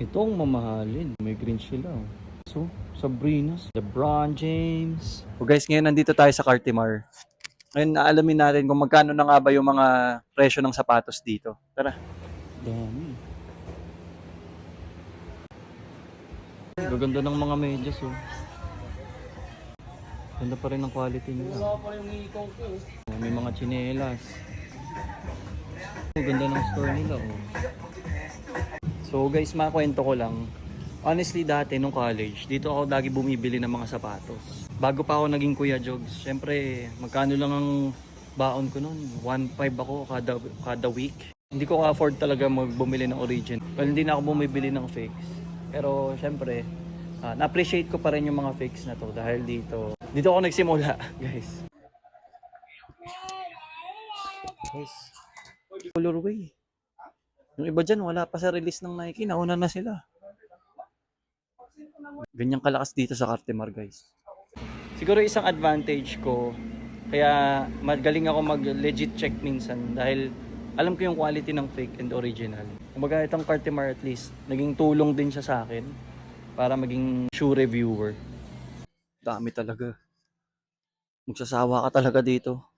Ito ang mamahalin. May green sila. oh. So, Sabrina's, LeBron James. So guys, ngayon nandito tayo sa Cartimar. Ngayon aalamin natin kung magkano na nga ba yung mga presyo ng sapatos dito. Tara. Dami. Gaganda ng mga medyas oh. Ganda pa rin ang quality nila. Oh, May mga chinelas. Ang ganda ng store nila oh. So guys, makwento ko lang. Honestly dati nung college, dito ako lagi bumibili ng mga sapatos. Bago pa ako naging Kuya Jogs, syempre magkano lang ang baon ko noon? 1.5 ako kada, kada week. Hindi ko afford talaga mag- bumili ng origin. Well, hindi na ako bumibili ng fakes. Pero syempre, ah, na-appreciate ko pa rin yung mga fakes na to dahil dito, dito ako nagsimula, guys. Guys, colorway. Yung iba dyan, wala pa sa release ng Nike, nauna na sila. Ganyang kalakas dito sa Cartimar, guys. Siguro isang advantage ko, kaya magaling ako mag-legit check minsan dahil alam ko yung quality ng fake and original. Kumbaga itong Cartimar at least, naging tulong din siya sa akin para maging sure reviewer. Dami talaga. Magsasawa ka talaga dito.